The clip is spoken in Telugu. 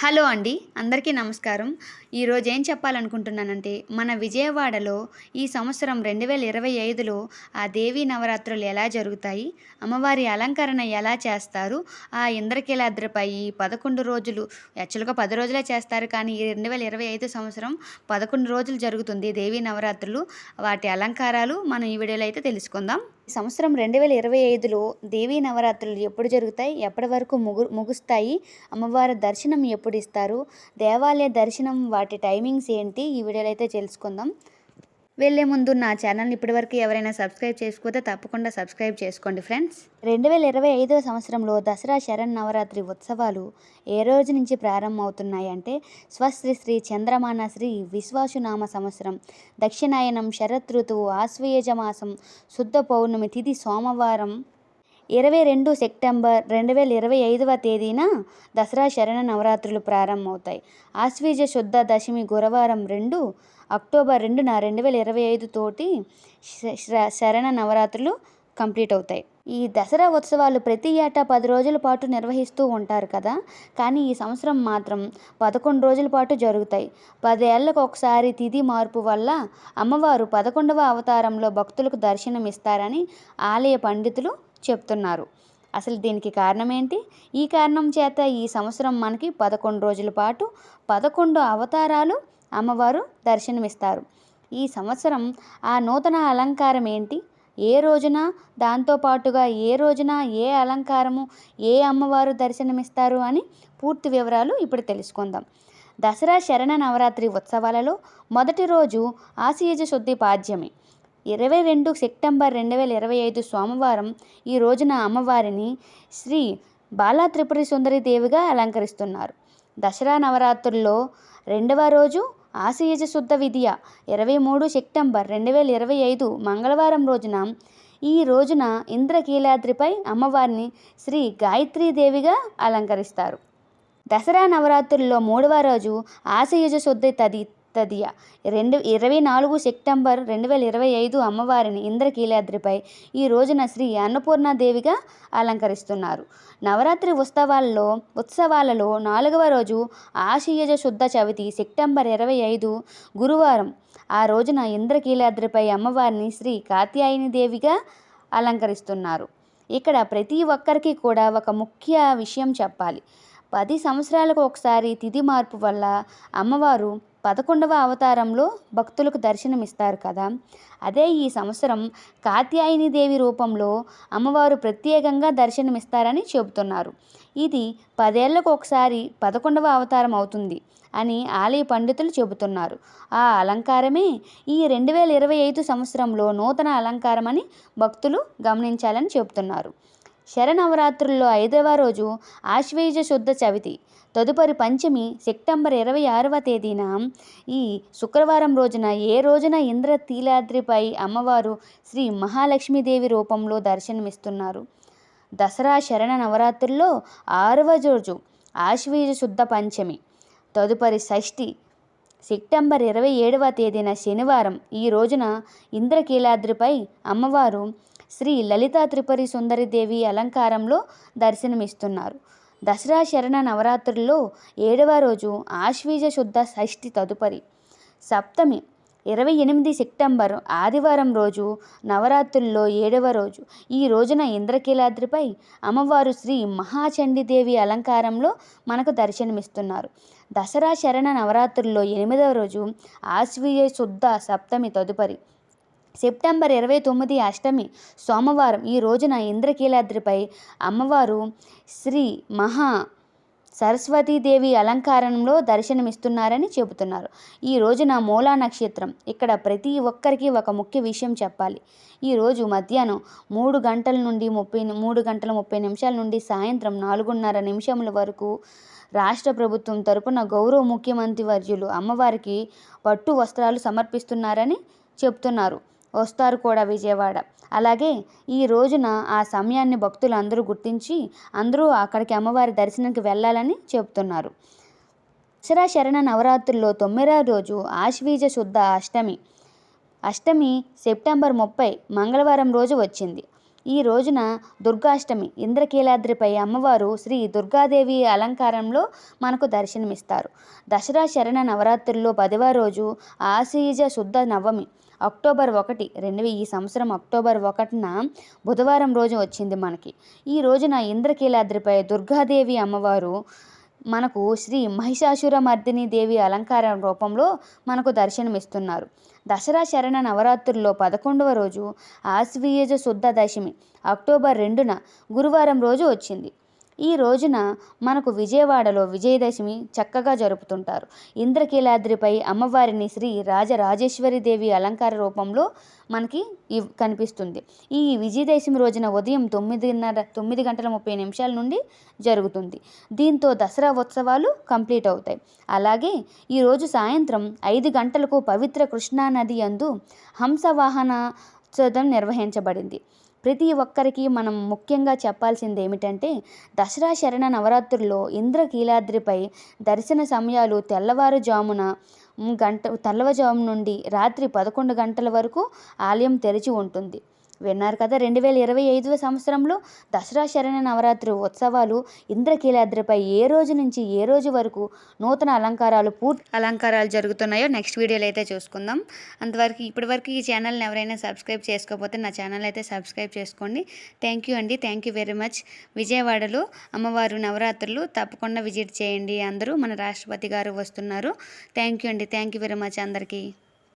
హలో అండి అందరికీ నమస్కారం. ఈరోజు ఏం చెప్పాలనుకుంటున్నానంటే మన విజయవాడలో ఈ సంవత్సరం రెండు వేల ఇరవై ఐదులో ఆ దేవీ నవరాత్రులు ఎలా జరుగుతాయి అమ్మవారి అలంకరణ ఎలా చేస్తారు ఆ ఇంద్రకీలాద్రిపై ఈ పదకొండు రోజులు యాక్చువల్గా పది రోజులే చేస్తారు కానీ ఈ రెండు వేల ఇరవై ఐదు సంవత్సరం పదకొండు రోజులు జరుగుతుంది దేవీ నవరాత్రులు. వాటి అలంకారాలు మనం ఈ వీడియోలో అయితే తెలుసుకుందాం. సంవత్సరం రెండు వేల ఇరవై ఐదులో దేవీ నవరాత్రులు ఎప్పుడు జరుగుతాయి? ఎప్పటి వరకు ముగు ముగుస్తాయి? అమ్మవారి దర్శనం ఎప్పుడు ఇస్తారు? దేవాలయ దర్శనం వాటి టైమింగ్స్ ఏంటి? ఈ వీడియోలో అయితే తెలుసుకుందాం. వెళ్ళే ముందు నా ఛానల్ని ఇప్పటివరకు ఎవరైనా సబ్స్క్రైబ్ చేసుకోతే తప్పకుండా సబ్స్క్రైబ్ చేసుకోండి ఫ్రెండ్స్. రెండు వేల ఇరవై ఐదవ సంవత్సరంలో దసరా శరణ్ నవరాత్రి ఉత్సవాలు ఏ రోజు నుంచి ప్రారంభమవుతున్నాయంటే స్వశ్రీ శ్రీ చంద్రమాన శ్రీ విశ్వాసునామ సంవత్సరం దక్షిణాయనం శరత్ ఋతువు ఆశ్వయుజ మాసం శుద్ధ పౌర్ణమి తిథి సోమవారం ఇరవై రెండు సెప్టెంబర్ రెండు వేల ఇరవై ఐదవ తేదీన దసరా శరణ నవరాత్రులు ప్రారంభమవుతాయి. ఆశ్వీజ శుద్ధ దశమి గురువారం రెండు అక్టోబర్ రెండున రెండు వేల ఇరవై ఐదు తోటి శ- శ- శరణ నవరాత్రులు కంప్లీట్ అవుతాయి. ఈ దసరా ఉత్సవాలు ప్రతి ఏటా పది రోజుల పాటు నిర్వహిస్తూ ఉంటారు కదా? కానీ ఈ సంవత్సరం మాత్రం పదకొండు రోజుల పాటు జరుగుతాయి. పదేళ్ళకు ఒకసారి తిథి మార్పు వల్ల అమ్మవారు పదకొండవ అవతారంలో భక్తులకు దర్శనం ఇస్తారని ఆలయ పండితులు చెప్తున్నారు. అసలు దీనికి కారణం ఏంటి ఈ కారణం చేత ఈ సంవత్సరం మనకి పదకొండు రోజుల పాటు పదకొండు అవతారాలు అమ్మవారు దర్శనమిస్తారు. ఈ సంవత్సరం ఆ నూతన అలంకారం ఏంటి? ఏ రోజున? దాంతోపాటుగా ఏ రోజున? ఏ అలంకారము? ఏ అమ్మవారు దర్శనమిస్తారు? అని పూర్తి వివరాలు ఇప్పుడు తెలుసుకుందాం. దసరా శరణ నవరాత్రి ఉత్సవాలలో మొదటి రోజు ఆశీజ శుద్ధి పాద్యమి ఇరవై రెండు సెప్టెంబర్ రెండు వేల ఇరవై ఐదు సోమవారం ఈ రోజున అమ్మవారిని శ్రీ బాలా త్రిపురి సుందరి దేవిగా అలంకరిస్తున్నారు. దసరా నవరాత్రుల్లో రెండవ రోజు ఆశీజ శుద్ధ విద్య ఇరవై మూడు సెప్టెంబర్ రెండు వేల ఇరవై ఐదు మంగళవారం రోజున ఈ రోజున ఇంద్రకీలాద్రిపై అమ్మవారిని శ్రీ గాయత్రీదేవిగా అలంకరిస్తారు. దసరా నవరాత్రుల్లో మూడవ రోజు ఆశయజ శుద్ధి తది తదియ రెండు ఇరవై నాలుగు సెప్టెంబర్ రెండు వేల ఇరవై ఐదు అమ్మవారిని ఇంద్రకీలాద్రిపై ఈ రోజున శ్రీ అన్నపూర్ణాదేవిగా అలంకరిస్తున్నారు. నవరాత్రి ఉత్సవాల్లో ఉత్సవాలలో నాలుగవ రోజు ఆశీయజ శుద్ధ చవితి సెప్టెంబర్ ఇరవై ఐదు గురువారం. ఆ రోజున ఇంద్రకీలాద్రిపై అమ్మవారిని శ్రీ కాత్యాయని దేవిగా అలంకరిస్తున్నారు. ఇక్కడ ప్రతి ఒక్కరికి కూడా ఒక ముఖ్య విషయం చెప్పాలి. పది సంవత్సరాలకు ఒకసారి తిథి మార్పు వల్ల అమ్మవారు పదకొండవ అవతారంలో భక్తులకు దర్శనమిస్తారు కదా. అదే ఈ సంవత్సరం కాత్యాయని దేవి రూపంలో అమ్మవారు ప్రత్యేకంగా దర్శనమిస్తారని చెబుతున్నారు. ఇది పదేళ్ళకు ఒకసారి పదకొండవ అవతారం అవుతుంది అని ఆలయ పండితులు చెబుతున్నారు. ఆ అలంకారమే ఈ రెండు వేల ఇరవై ఐదు సంవత్సరంలో నూతన అలంకారం అని భక్తులు గమనించాలని చెబుతున్నారు. శరనవరాత్రుల్లో ఐదవ రోజు ఆశ్వేజ శుద్ధ చవితి. తదుపరి పంచమి సెప్టెంబర్ ఇరవై ఆరవ తేదీన. ఈ శుక్రవారం రోజున ఏ రోజున ఇంద్ర తీలాద్రిపై అమ్మవారు శ్రీ మహాలక్ష్మీదేవి రూపంలో దర్శనమిస్తున్నారు? దసరా శరణ నవరాత్రుల్లో ఆరవ రోజు ఆశ్వీజ శుద్ధ పంచమి. తదుపరి షష్ఠి సెప్టెంబర్ ఇరవై ఏడవ తేదీన శనివారం ఈ రోజున ఇంద్రకీలాద్రిపై అమ్మవారు శ్రీ లలితా త్రిపురి సుందరిదేవి అలంకారంలో దర్శనమిస్తున్నారు. దసరా శరణ నవరాత్రుల్లో ఏడవ రోజు ఆశ్వీజ శుద్ధ షష్ఠి తదుపరి. సప్తమి ఇరవై ఎనిమిది సెప్టెంబర్ ఆదివారం రోజు నవరాత్రుల్లో ఏడవ రోజు. ఈ రోజున ఇంద్రకీలాద్రిపై అమ్మవారు శ్రీ మహాచండీదేవి అలంకారంలో మనకు దర్శనమిస్తున్నారు. దసరా శరణ నవరాత్రుల్లో ఎనిమిదవ రోజు ఆశ్వీయ శుద్ధ సప్తమి తదుపరి. సెప్టెంబర్ ఇరవై తొమ్మిది అష్టమి సోమవారం ఈ రోజున ఇంద్రకీలాద్రిపై అమ్మవారు శ్రీ మహా సరస్వతీదేవి అలంకారంలో దర్శనమిస్తున్నారని చెబుతున్నారు. ఈ రోజున మూలా నక్షత్రం. ఇక్కడ ప్రతి ఒక్కరికి ఒక ముఖ్య విషయం చెప్పాలి. ఈరోజు మధ్యాహ్నం మూడు గంటల నుండి ముప్పై మూడు గంటల ముప్పై నిమిషాల నుండి సాయంత్రం నాలుగున్నర నిమిషముల వరకు రాష్ట్ర ప్రభుత్వం తరపున గౌరవ ముఖ్యమంత్రి వర్యులు అమ్మవారికి పట్టు వస్త్రాలు సమర్పిస్తున్నారని చెప్తున్నారు. వస్తారు కూడా విజయవాడ. అలాగే ఈ రోజున ఆ సమయాన్ని భక్తులు అందరూ గుర్తించి అందరూ అక్కడికి అమ్మవారి దర్శనానికి వెళ్ళాలని చెప్తున్నారు దసరా శరణ నవరాత్రుల్లో తొమ్మిదవ రోజు ఆశ్వీజ శుద్ధ అష్టమి. అష్టమి సెప్టెంబర్ ముప్పై మంగళవారం రోజు వచ్చింది. ఈ రోజున దుర్గాష్టమి ఇంద్రకీలాద్రిపై అమ్మవారు శ్రీ దుర్గాదేవి అలంకారంలో మనకు దర్శనమిస్తారు. దసరా శరణ నవరాత్రుల్లో పదవ రోజు ఆశీజ శుద్ధ నవమి. అక్టోబర్ ఒకటి రెండు ఈ సంవత్సరం అక్టోబర్ ఒకటిన బుధవారం రోజు వచ్చింది మనకి. ఈ రోజున ఇంద్రకీలాద్రిపై దుర్గాదేవి అమ్మవారు మనకు శ్రీ మహిషాసురమర్దిని దేవి అలంకారం రూపంలో మనకు దర్శనమిస్తున్నారు. దసరా శరణ నవరాత్రుల్లో పదకొండవ రోజు ఆశ్వీయజ శుద్ధ దశమి అక్టోబర్ రెండున గురువారం రోజు వచ్చింది. ఈ రోజున మనకు విజయవాడలో విజయదశమి చక్కగా జరుపుతుంటారు. ఇంద్రకీలాద్రిపై అమ్మవారిని శ్రీ రాజరాజేశ్వరి దేవి అలంకార రూపంలో మనకి ఇవ్ కనిపిస్తుంది. ఈ విజయదశమి రోజున ఉదయం తొమ్మిదిన్నర తొమ్మిది గంటల ముప్పై నిమిషాల నుండి జరుగుతుంది. దీంతో దసరా ఉత్సవాలు కంప్లీట్ అవుతాయి. అలాగే ఈరోజు సాయంత్రం ఐదు గంటలకు పవిత్ర కృష్ణానది యందు హంసవాహన ఉత్సవం నిర్వహించబడింది. ప్రతి ఒక్కరికి మనం ముఖ్యంగా చెప్పాల్సింది ఏమిటంటే దసరా శరణ నవరాత్రుల్లో ఇంద్రకీలాద్రిపై దర్శన సమయాలు తెల్లవారుజామున గంట తెల్లవారుజాము నుండి రాత్రి పదకొండు గంటల వరకు ఆలయం తెరిచి ఉంటుంది. విన్నారు కదా. రెండు వేల ఇరవై ఐదవ సంవత్సరంలో దసరా శరణ నవరాత్రి ఉత్సవాలు ఇంద్రకీలాద్రిపై ఏ రోజు నుంచి ఏ రోజు వరకు నూతన అలంకారాలు పూర్తి అలంకారాలు జరుగుతున్నాయో నెక్స్ట్ వీడియోలో అయితే చూసుకుందాం. అంతవరకు ఇప్పటివరకు ఈ ఛానల్ని ఎవరైనా సబ్స్క్రైబ్ చేసుకోకపోతే నా ఛానల్ అయితే సబ్స్క్రైబ్ చేసుకోండి. థ్యాంక్ యూ అండి. Thank you very much. విజయవాడలో అమ్మవారు నవరాత్రులు తప్పకుండా విజిట్ చేయండి. అందరూ మన రాష్ట్రపతి గారు వస్తున్నారు. థ్యాంక్ యూ అండి. థ్యాంక్ యూ వెరీ మచ్ అందరికీ.